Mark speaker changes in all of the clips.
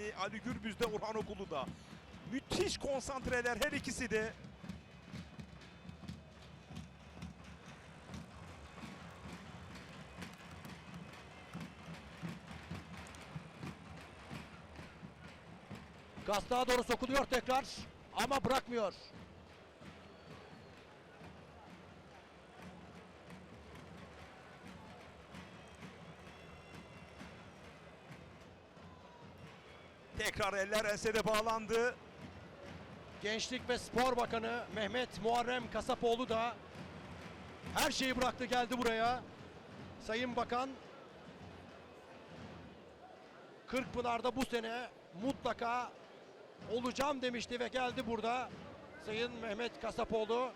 Speaker 1: Yani Ali Gürbüz de Orhan Okulu da. Müthiş konsantreler her ikisi de.
Speaker 2: Gazlığa doğru sokuluyor tekrar ama bırakmıyor.
Speaker 1: Tekrar eller ensede bağlandı.
Speaker 2: Gençlik ve Spor Bakanı Mehmet Muharrem Kasapoğlu da her şeyi bıraktı geldi buraya. Sayın Bakan Kırkpınar'da bu sene mutlaka olacağım demişti ve geldi burada. Sayın Mehmet Kasapoğlu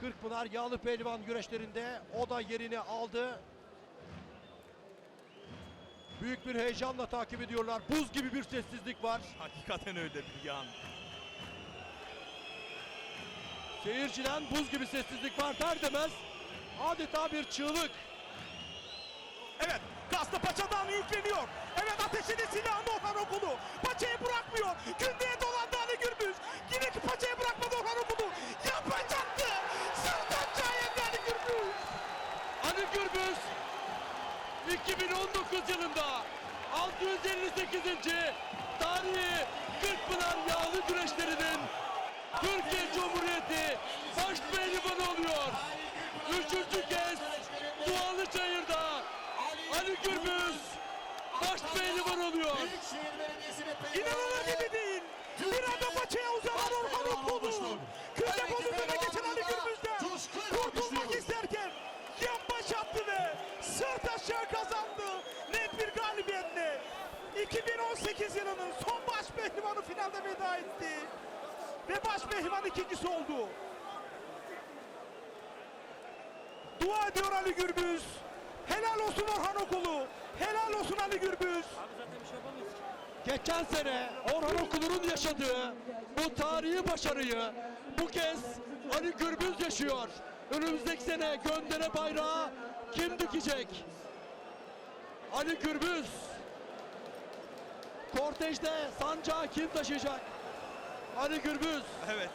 Speaker 2: Kırkpınar Yağlı Pehlivan güreşlerinde o da yerini aldı. Büyük bir heyecanla takip ediyorlar. Buz gibi bir sessizlik var.
Speaker 1: Hakikaten öyle bir yan.
Speaker 2: Seyirciden buz gibi sessizlik var der demez. Adeta bir çığlık.
Speaker 1: Evet, Gazlı paçadan yükleniyor. Evet, ateşini silahını Orhan Okulu. Paçayı bırakmıyor. Gündeye
Speaker 2: 2019 yılında 658. tarihi Kırkpınar Yağlı Güreşleri'nin Türkiye Cumhuriyeti baş pehlivanı oluyor. Üçüncü kez Dualı Çayır'da Ali Gürbüz baş pehlivan oluyor.
Speaker 1: İnanılır gibi değil. Bir anda paçaya uzanan Orhan Okulu. Kırda pozisyona geçen Ali Gürbüz'den. Kurtulmak isterken yan baş attı aşağı kazandı. Net bir galibiyetle. 2018 yılının son baş pehlivanı finalde veda etti. Ve baş pehlivan ikincisi oldu. Dua ediyor Ali Gürbüz. Helal olsun Orhan Okulu. Helal olsun Ali Gürbüz.
Speaker 2: Geçen sene Orhan Okulu'nun yaşadığı bu tarihi başarıyı bu kez Ali Gürbüz yaşıyor. Önümüzdeki sene göndere bayrağı kim dikecek? Ali Gürbüz. Kortejde sancağı kim taşıyacak? Ali Gürbüz.
Speaker 1: Evet